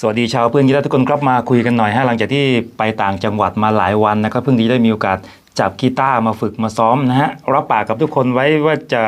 สวัสดีชาวเพื่อนกีฬาทุกคนครับมาคุยกันหน่อยฮะหลังจากที่ไปต่างจังหวัดมาหลายวันนะครับเพิ่งที่ได้มีโอกาสจับกีตาร์มาฝึกมาซ้อมนะฮะรับปากกับทุกคนไว้ว่าจะ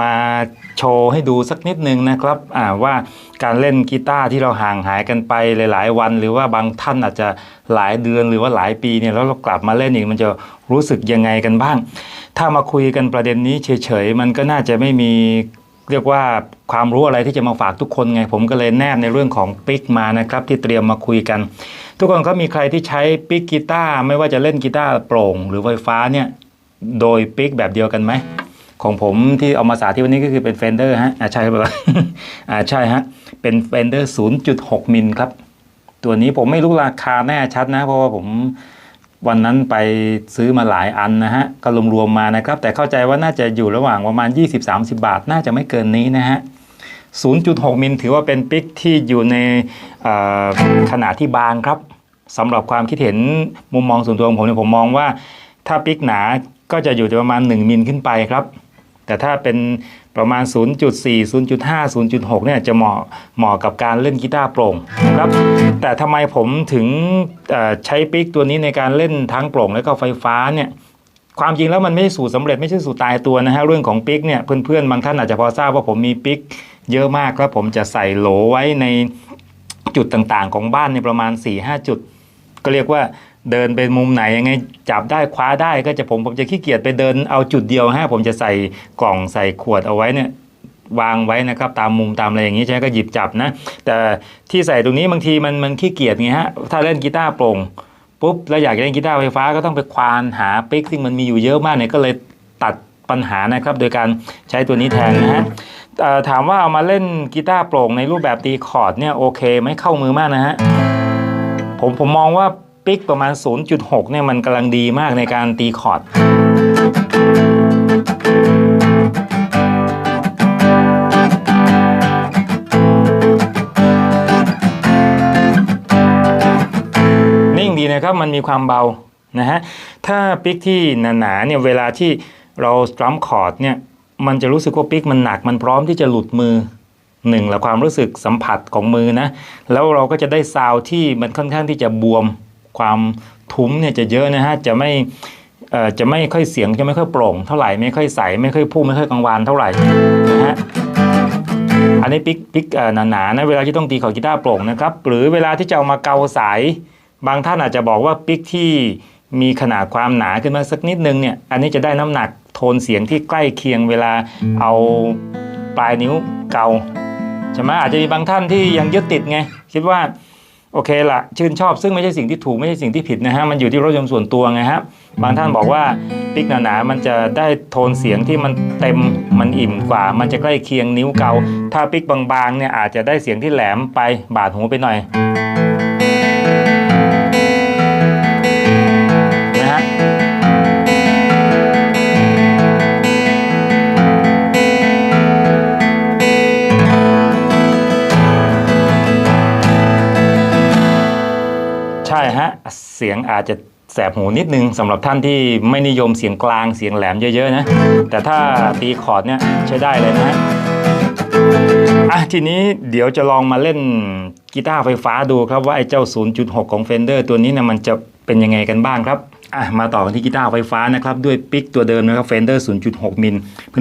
มาโชว์ให้ดูสักนิดนึงนะครับอ่าว่าการเล่นกีตาร์ที่เราห่างหายกันไปหลาย ๆ วัน หรือว่าบางท่านอาจจะหลายเดือนหรือว่าหลายปีเนี่ยแล้วเรากลับมาเล่นอีกมันจะรู้สึกยังไงกันบ้าง ถ้ามาคุยกันประเด็นนี้เฉย ๆ มันก็น่าจะไม่มี เรียกว่าความรู้อะไรที่จะมาฝากทุกคนไง ผมก็เลยแนบในเรื่องของปิกมานะครับ ที่เตรียมมาคุยกัน ทุกคนก็มีใครที่ใช้ปิกกีตาร์ไม่ว่าจะเล่นกีตาร์โปร่ง หรือไฟฟ้าเนี่ยโดยปิกแบบเดียวกันไหมของผมที่เอามาสาธิตวันนี้ก็คือเป็น Fender ฮะอ่าใช่ครับอ่าใช่ฮะเป็น Fender 0.6มิลครับ ตัวนี้ผมไม่รู้ราคาแน่ชัดนะ เพราะว่าผม วันนั้นไปซื้อมาหลายอันนะฮะก็รวมๆมานะครับ แต่เข้าใจว่าน่าจะอยู่ระหว่างประมาณ 20-30 บาท น่าจะไม่เกินนี้นะฮะ 0.6 มิลถือว่าเป็นปิกที่อยู่ในขนาดที่บางครับสำหรับความคิดเห็นมุมมองส่วนตัวของผมเนี่ยผมมองว่า ถ้าปิกหนาก็จะอยู่ที่ประมาณ 1 มิลขึ้นไปครับ แต่ถ้าเป็นประมาณ 0.4 0.5 0.6 เนี่ยจะเหมาะเหมาะกับการเล่นกีตาร์โปร่งนะครับ แต่ทำไมผมถึงใช้ปิกตัวนี้ในการเล่นทั้งโปร่งและก็ไฟฟ้าเนี่ยความจริงแล้วมันไม่ใช่สูตรสำเร็จไม่ใช่สูตรตายตัวนะฮะเรื่องของปิกเนี่ยเพื่อนๆบางท่านอาจจะพอทราบว่าผมมีปิกเยอะมากครับผมจะใส่โหลไว้ในจุดต่างๆ ของบ้านในประมาณ4-5จุด ก็เรียกว่า เดินไปมุมไหนยังไงจับได้คว้าได้ก็จะผมผมจะขี้เกียจไปเดินเอาจุดเดียวฮะผมจะใส่กล่องใส่ขวดเอาไว้เนี่ยวางไว้นะครับตามมุมตามอะไรอย่างนี้ใช่ไหมก็หยิบจับนะ แต่ที่ใส่ตรงนี้บางทีมันมันขี้เกียจไงฮะถ้าเล่นกีตาร์โปร่งปุ๊บแล้วอยากเล่นกีตาร์ไฟฟ้าก็ต้องไปควานหาปิกซึ่งมันมีอยู่เยอะมากเนี่ยก็เลยตัดปัญหานะครับ โดยการใช้ตัวนี้แทนนะฮะถามว่าเอามาเล่นกีตาร์โปร่งในรูปแบบตีคอร์ดเนี่ยโอเคไหม่เข้ามือมากนะฮะผมผมมองว่า ปิกประมาณ 0.6 เนี่ยมันกำลังดีมากในการตีคอร์ด นิ่งดีนะครับมันมีความเบานะฮะ ถ้าปิกที่หนาๆเนี่ยเวลาที่เราสตรัมคอร์ดเนี่ยมันจะรู้สึกว่าปิกมันหนักมันพร้อมที่จะหลุดมือหนึ่งและความรู้สึกสัมผัสของมือนะ แล้วเราก็จะได้ซาวที่มันค่อนข้างที่จะบวม ความทุ้มเนี่ยจะเยอะนะฮะจะไม่เอ่อจะไม่ค่อยเสียงจะไม่ค่อยโปร่งเท่าไหร่ไม่ค่อยใสไม่ค่อยพุ่งไม่ค่อยกังวานเท่าไหร่นะฮะอันนี้ปิกปิกเอ่อหนาๆนะเวลาที่ต้องตีขอกีตาร์โปร่งนะครับหรือเวลาที่จะเอามาเกาสาย บางท่านอาจจะบอกว่าปิกที่มีขนาดความหนาขึ้นมาสักนิดนึงเนี่ยอันนี้จะได้น้ำหนักโทนเสียงที่ใกล้เคียงเวลาเอาปลายนิ้วเกาใช่ไหมอาจจะมีบางท่านที่ยังยึดติดไงคิดว่า โอเคละชื่นชอบซึ่งไม่ใช่สิ่งที่ถูกไม่ใช่สิ่งที่ผิดนะฮะมันอยู่ที่รสนิยมส่วนตัวไงฮะบางท่านบอกว่าปิกหนาๆมันจะได้โทนเสียงที่มันเต็มมันอิ่มกว่า มันจะใกล้เคียงนิ้วเกาถ้าปิกบางๆเนี่ยอาจจะได้เสียงที่แหลมไปบาดหูไปหน่อย สียงอาจจะแสบหูนิดนึงสำหรับท่านที่ไม่นิยมเสียงกลางเสียงแหลมเยอะๆนะ แต่ถ้าตีคอร์ดเนี่ยใช้ได้เลยนะฮะอะทีนี้เดี๋ยวจะลองมาเล่นกีตาร์ไฟฟ้าดูครับว่าไอ้เจ้า 0.6 ของ Fender ตัวนี้เนี่ยมันจะเป็นยังไงกันบ้างครับ อะมาต่อกันที่กีตาร์ไฟฟ้านะครับ ด้วยปิกตัวเดิมนะครับ Fender 0.6 มิล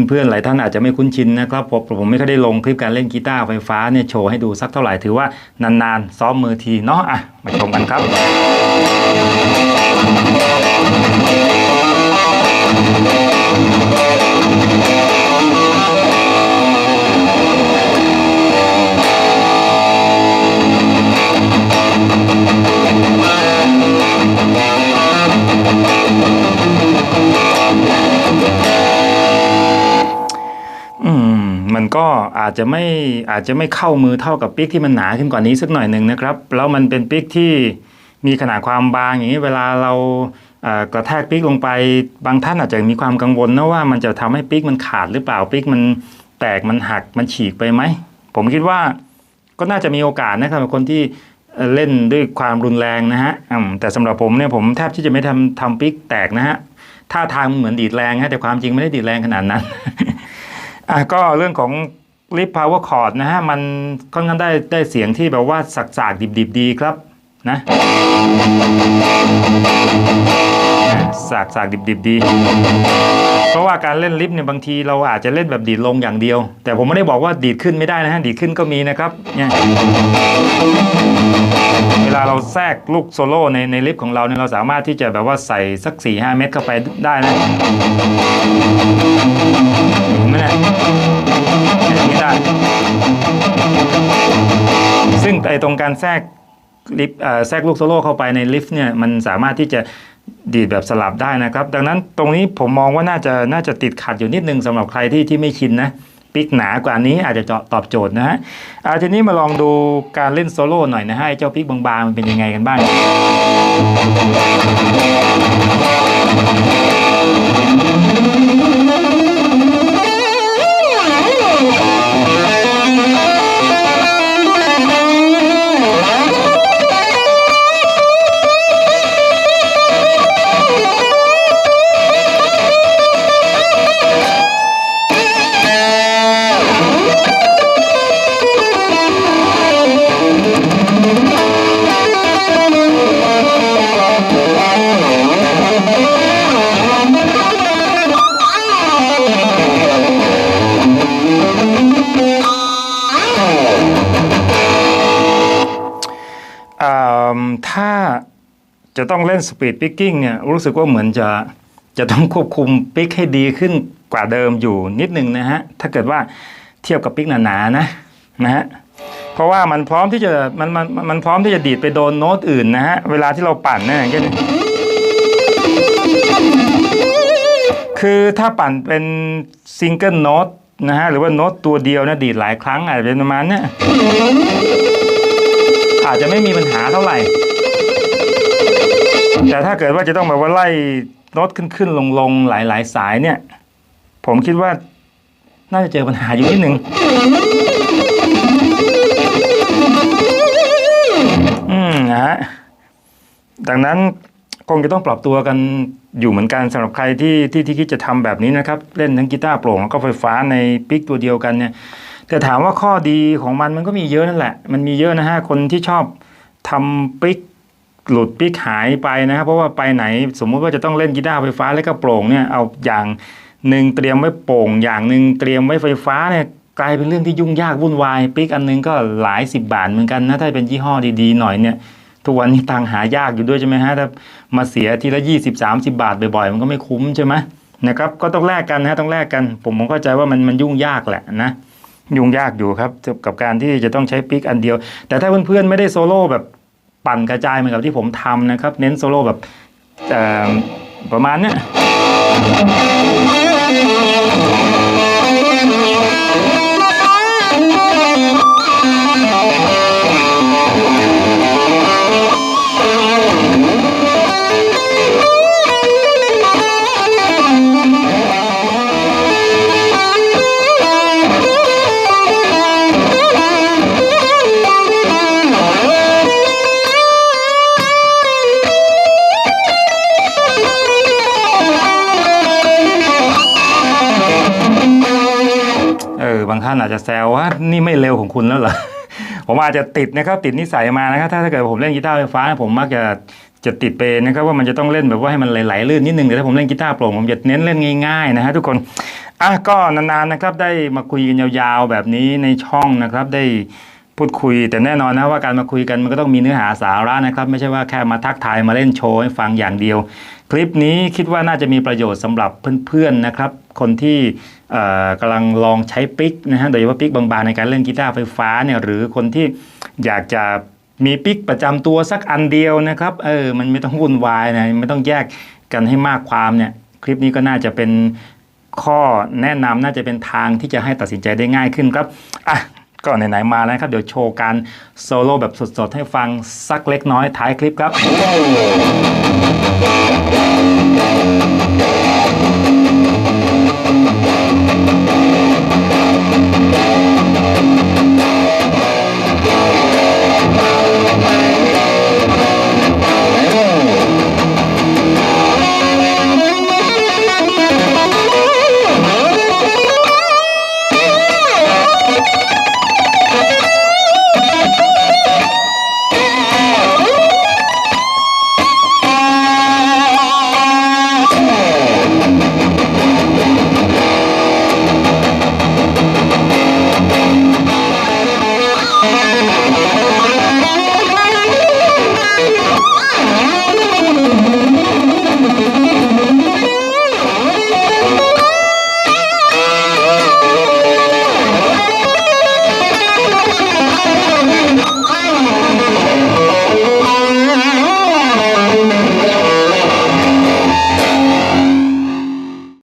เพื่อนๆ หลายท่านอาจจะไม่คุ้นชินนะครับผมผมไม่ค่อยได้ลงคลิปการเล่นกีตาร์ไฟฟ้าเนี่ยโชว์ให้ดูสักเท่าไหร่ถือว่านานๆ ซ้อมมือทีเนาะอะมาชมกันครับ อาจจะไม่อาจจะไม่เข้ามือเท่ากับปิกที่มันหนาขึ้นกว่านี้สักหน่อยหนึ่งนะครับ แล้วมันเป็นปิกที่มีขนาดความบางอย่างนี้เวลาเรากระแทกปิกลงไป บางท่านอาจจะมีความกังวลนะว่ามันจะทำให้ปิกมันขาดหรือเปล่าปิกมันแตกมันหักมันฉีกไปไหมผมคิดว่าก็น่าจะมีโอกาสนะครับคนที่เล่นด้วยความรุนแรงนะฮะแต่สำหรับผมเนี่ยผมแทบที่จะไม่ทำทำปิกแตกนะฮะท่าทางเหมือนดีดแรงฮะแต่ความจริงไม่ได้ดีดแรงขนาดนั้นก็เรื่องของ ลิฟพาวเวอร์คอร์ดนะฮะ มันค่อนข้างได้ได้เสียงที่แบบว่าสักสากดิบดิบๆดีครับนะสากสากดิบดิบๆดี เพราะว่าการเล่นลิฟเนี่ยบางทีเราอาจจะเล่นแบบดีดลงอย่างเดียว แต่ผมไม่ได้บอกว่าดีดขึ้นไม่ได้นะฮะ ดีดขึ้นก็มีนะครับเนี่ยเวลาเราแทรกลูกโซโล่ในในลิฟของเราเนี่ยเราสามารถที่จะแบบว่าใส่สัก4ี่ห้าเม็ดเข้าไปได้นะเห็นไหมเนี่ยอย่างนี้ ได้ ซึ่งไอตรงการแทรกลิฟแทรกลูกโซโล่เข้าไปในลิฟต์เนี่ยมันสามารถที่จะดีดแบบสลับได้นะครับ ดังนั้นตรงนี้ผมมองว่าน่าจะน่าจะติดขัดอยู่นิดนึงสำหรับใครที่ที่ไม่ชินนะปิกหนากว่านี้อาจจะเจาะตอบโจทย์นะฮะอาทีนี้มาลองดูการเล่นโซโล่หน่อยนะฮะไอ้เจ้าปิกบางๆมันเป็นยังไงกันบ้าง จะต้องเล่นสปีดปิกกิ้งเนี่ยรู้สึกว่าเหมือนจะจะต้องควบคุมปิกให้ดีขึ้นกว่าเดิมอยู่นิดนึงนะฮะถ้าเกิดว่าเทียบกับปิกหนาๆนะนะฮะเพราะว่ามันพร้อมที่จะมันมันมันพร้อมที่จะดีดไปโดนโน้ตอื่นนะฮะเวลาที่เราปั่นนี่ยอย่างเช่นคือถ้าปั่นเป็นซิงเกิลโน้ตนะฮะหรือว่าโน้ตตัวเดียวนะดีดหลายครั้งอาจจะเป็นประมาณเนี้ยอาจจะไม่มีปัญหาเท่าไหร่ แต่ถ้าเกิดว่าจะต้องแบบว่าไล่โน้ตขึ้นขึ้นลงลงหลายหลายสายเนี่ย ผมคิดว่าน่าจะเจอปัญหาอยู่นิดหนึ่งอืมนะฮะดังนั้นคงจะต้องปรับตัวกันอยู่เหมือนกันสำหรับใครที่ที่ที่คิดจะทำแบบนี้นะครับ เล่นทั้งกีตาร์โปร่งแล้วก็ไฟฟ้าในปิกตัวเดียวกันเนี่ย แต่ถามว่าข้อดีของมันมันก็มีเยอะนั่นแหละ มันมีเยอะนะฮะคนที่ชอบทำปิก หลุดปิกหายไปนะครับ เพราะว่าไปไหนสมมุติว่าจะต้องเล่นกีตาร์ไฟฟ้าแล้วก็โปร่งเนี่ยเอาอย่างหนึ่งเตรียมไว้โปร่ง อย่างหนึ่งเตรียมไว้ไฟฟ้าเนี่ยกลายเป็นเรื่องที่ยุ่งยากวุ่นวายปิกอันหนึงก็หลายสิบบาทเหมือนกันนะถ้าเป็นยี่ห้อดีๆหน่อยเนี่ยทุกวันนี้ตังหายากอยู่ด้วยใช่ไหมฮะถ้ามาเสียทีละยี่สิบสามสิบาทบ่อยๆ มันก็ไม่คุ้มใช่ไหมนะครับก็ต้องแลกกันนะฮะต้องแลกกัน ผมผมเข้าใจว่ามันมันยุ่งยากแหละนะยุ่งยากอยู่ครับกับการที่จะต้องใช้ปิกอันเดียว แต่ถ้าเพื่อนๆไม่ได้โซโล่แบบ ปั่นกระจายเหมือนกับที่ผมทำนะครับ เน้นโซโล่แบบประมาณเนี้ย ออบางท่านอาจจะแซวว่านี่ไม่เร็วของคุณแล้วเหรอผมอาจจะติดนะครับติดนิสัยมานะครับถ้าถ้าเกิดผมเล่นกีตาร์ไฟฟ้า ผมมักจะจะติดไปนะครับว่ามันจะต้องเล่นแบบว่าให้มันไหลๆลื่นนิดนึงแต่ถ้าผมเล่นกีตาร์โปร่งผมจะเน้นเล่นง่ายๆนะฮะทุกคนอะก็นานๆนะครับได้มาคุยกันยาวๆแบบนี้ในช่องนะครับได้พูดคุยแต่แน่นอนนะว่าการมาคุยกันมันก็ต้องมีเนื้อหาสาระนะครับ ไม่ใช่ว่าแค่มาทักทายมาเล่นโชว์ให้ฟังอย่างเดียว คลิปนี้คิดว่าน่าจะมีประโยชน์สำหรับเพื่อนๆนะครับ คนที่เอ่อ กำลังลองใช้ปิกนะฮะโดยเฉพาะปิกบางๆในการเล่นกีตาร์ไฟฟ้าเนี่ยหรือคนที่อยากจะมีปิกประจำตัวสักอันเดียวนะครับเออมันไม่ต้องวุ่นวายนะไม่ต้องแยกกันให้มากความเนี่ยคลิปนี้ก็น่าจะเป็นข้อแนะนำน่าจะเป็นทางที่จะให้ตัดสินใจได้ง่ายขึ้นครับอะก็ไหนๆมาแล้วครับ เดี๋ยวโชว์การโซโล่แบบสดๆ ให้ฟังสักเล็กน้อยท้ายคลิปครับ